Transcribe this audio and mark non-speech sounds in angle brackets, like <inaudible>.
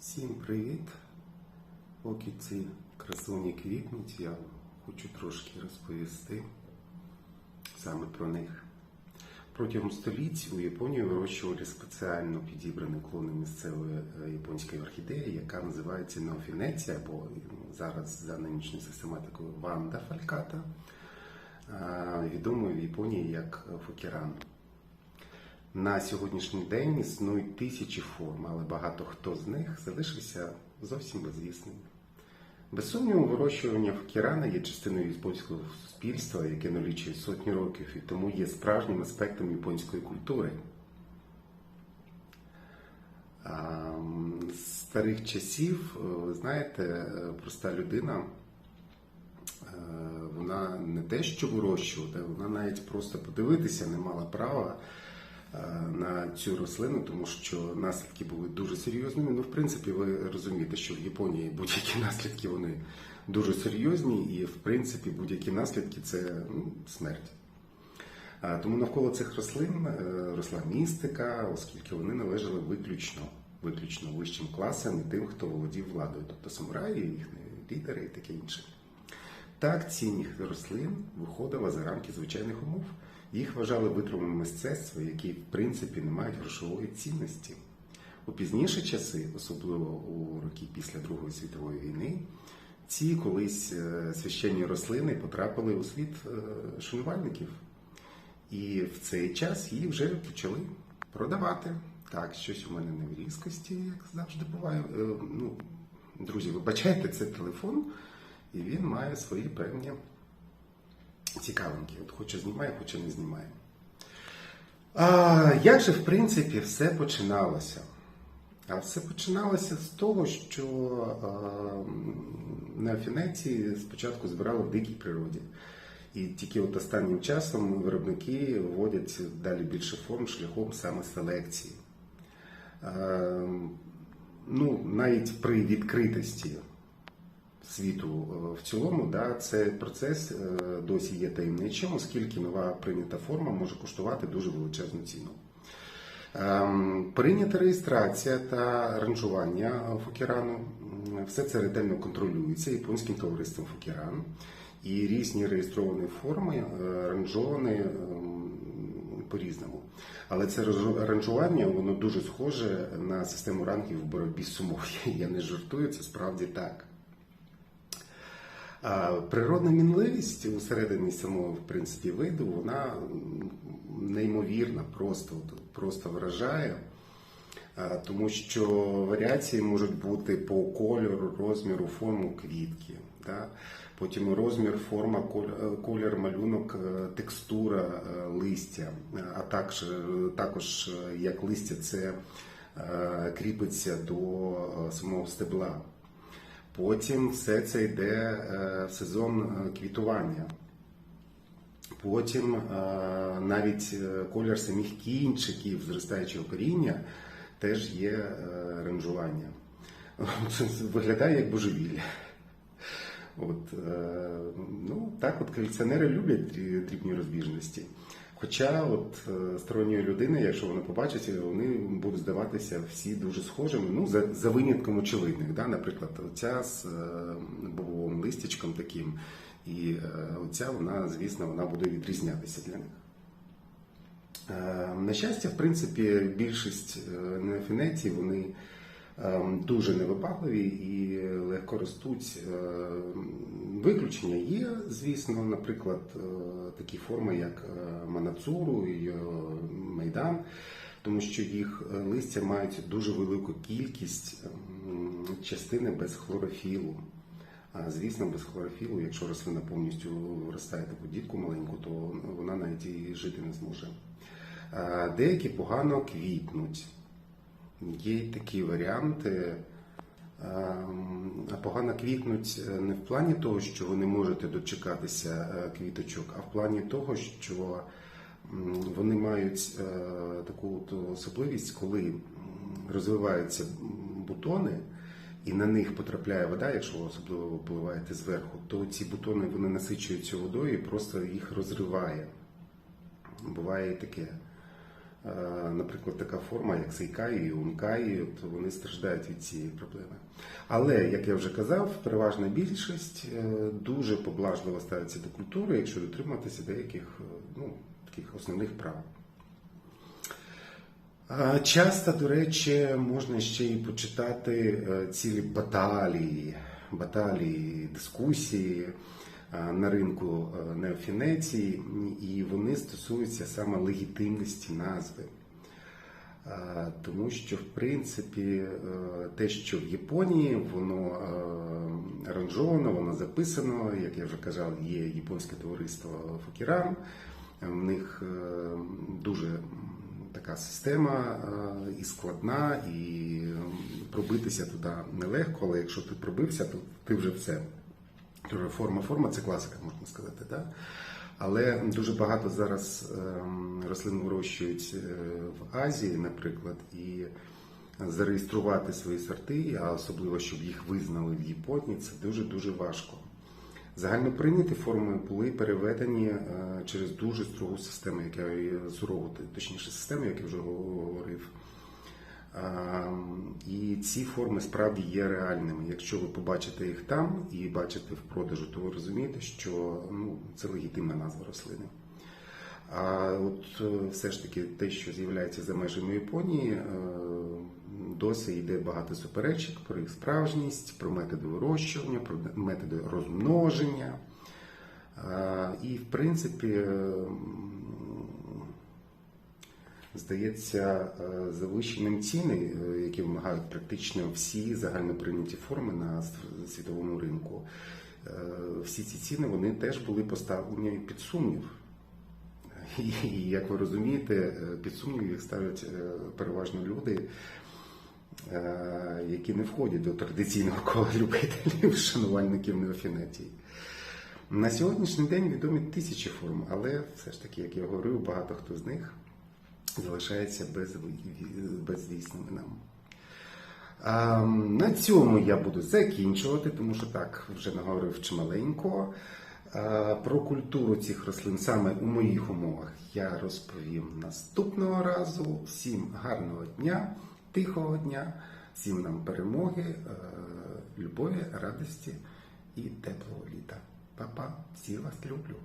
Всім привіт! Поки ці красуні квітнуть, я хочу трошки розповісти саме про них. Протягом століть у Японії вирощували спеціально підібрані клони місцевої е, японської орхідеї, яка називається неофінеція, або зараз за нинішньою систематикою ванда фальката, відомою в Японії як фукеран. На сьогоднішній день існують тисячі форм, але багато хто з них залишився зовсім безвісним. Без сумніву, вирощування фукірана є частиною японського суспільства, яке налічує сотні років, і тому є справжнім аспектом японської культури. З старих часів, е, ви знаєте, е, проста людина, е, вона не те, що вирощувати, вона навіть просто подивитися не мала права на цю рослину, тому що наслідки були дуже серйозними. Ну, в принципі, ви розумієте, що в Японії будь-які <laughs> наслідки вони дуже серйозні, і в принципі будь-які наслідки це ну, смерть. А, Тому навколо цих рослин е, росла містика, оскільки вони належали виключно, виключно вищим класам і тим, хто володів владою, тобто самураї, їхні лідери і таке інше. Так цінність рослин виходила за рамки звичайних умов. Їх вважали витровами мистецтва, які в принципі не мають грошової цінності. У пізніші часи, особливо у роки після Другої світової війни, ці колись е, священні рослини потрапили у світ е, шанувальників. І в цей час їх вже почали продавати. Так, щось у мене не в різкості, як завжди буває. Е, Ну, друзі, вибачайте, це телефон, і він має свої певні цікавинки. От хоче знімає, хоче не знімає. А, як же, в принципі, все починалося? А все починалося з того, що а, на Фінеції спочатку збирали в дикій природі. І тільки от останнім часом виробники вводять далі більше форм шляхом саме селекції. Е, ну, навіть при відкритості світу е, в цілому, да, цей процес е, досі є таємничим, оскільки нова прийнята форма може коштувати дуже величезну ціну. Ем, Прийнята реєстрація та аранжування фукерану. М, Все це ретельно контролюється японським товариством Фукеран. І різні реєстровані форми е, аранжовані ем, по-різному. Але це аранжування воно дуже схоже на систему рангів в боротьбі з сумою. <laughs> Я не жартую, це справді так. Природна мінливість усередині самого в принципі виду, вона неймовірна, просто, просто вражає, тому що варіації можуть бути по кольору, розміру, форму квітки. Да? Потім розмір, форма, е, колір, малюнок, е, текстура е, листя, а також, також як листя це кріпиться до самого стебла. Потім все це йде е, в сезон е, квітування. Потім е, навіть колір самих кінчиків зростаючого коріння теж є ранжування. <laughs> Це виглядає як божевілля. От, ну, так от колекціонери люблять дрібні розбіжності. Хоча от е, сторонньої людини, якщо вони побачать, вони будуть здаватися всі дуже схожими, ну, за, за винятком очевидних. Да? Наприклад, оця з е, бобовим листячком таким, і е, оця, вона, звісно, вона буде відрізнятися для них. Е, На щастя, в принципі, більшість неофінецій, вони ем, дуже невибагливі і легко ростуть. Виключення є, звісно, наприклад, е, такі форми, як е, манацуру і е, майдан, тому що їх листя мають дуже велику кількість частини без хлорофілу. А звісно, без хлорофілу, якщо рослина повністю виростає таку дітку маленьку, то вона навіть і жити не зможе. Деякі погано квітнуть. Є такі варіанти. Погано квітнуть е, не в плані того, що ви не можете дочекатися е, квіточок, а в плані того, що вони мають е, таку особливість, коли розвиваються бутони, і на них потрапляє вода, якщо ви особливо ви зверху, то ці бутони вони насичуються водою і просто їх розриває. Буває і таке. Е, Наприклад, така форма, як Сейкай і Ункай, от вони страждають від цієї проблеми. Але, як я вже казав, переважна більшість е, дуже поблажливо ставиться до культури, якщо дотриматися деяких е, ну, таких основних прав. Часто, до речі, можна ще і почитати цілі баталії, баталії, дискусії на ринку е, неофінеції, і вони стосуються саме легітимності назви. Е, Тому що, в принципі, е, те, що в Японії, воно е, аранжовано, воно записано, як я вже казав, є японське товариство Фукірам. В них е, дуже така система е, і складна, і пробитися туди нелегко, але якщо ти пробився, то ти вже все. Форма, форма це класика, можна сказати. Да? Але дуже багато зараз ем, рослин вирощують е, в Азії, наприклад, і зареєструвати свої сорти, а особливо, щоб їх визнали в Японії, це дуже-дуже важко. Загально прийняті форми були переведені е, через дуже строгу систему, як я сурову, точніше систему, як я вже говорив. А, І ці форми справді є реальними. Якщо ви побачите їх там і бачите в продажу, то ви розумієте, що ну, це легітимна назва рослини. А от е, все ж таки те, що з'являється за межами Японії, е, досі йде багато суперечок про їх справжність, про методи вирощування, про методи розмноження. І, в принципі, е, здається, е, завищеним ціни, е, які вимагають практично всі загально прийняті форми на світовому ринку. Е, Всі ці ціни вони теж були поставлені під сумнів. І, як ви розумієте, під сумнів їх ставлять переважно люди, які не входять до традиційного кола любителів, шанувальників неофінетії. На сьогоднішній день відомі тисячі форм, але все ж таки, як я говорив, багато хто з них залишається без, безвісними нам. А, на цьому я буду закінчувати, тому що так вже наговорив чималенько. А, про культуру цих рослин саме у моїх умовах я розповім наступного разу. Всім гарного дня, тихого дня, всім нам перемоги, е, любові, радості і теплого літа. Па-па, всі вас люблю.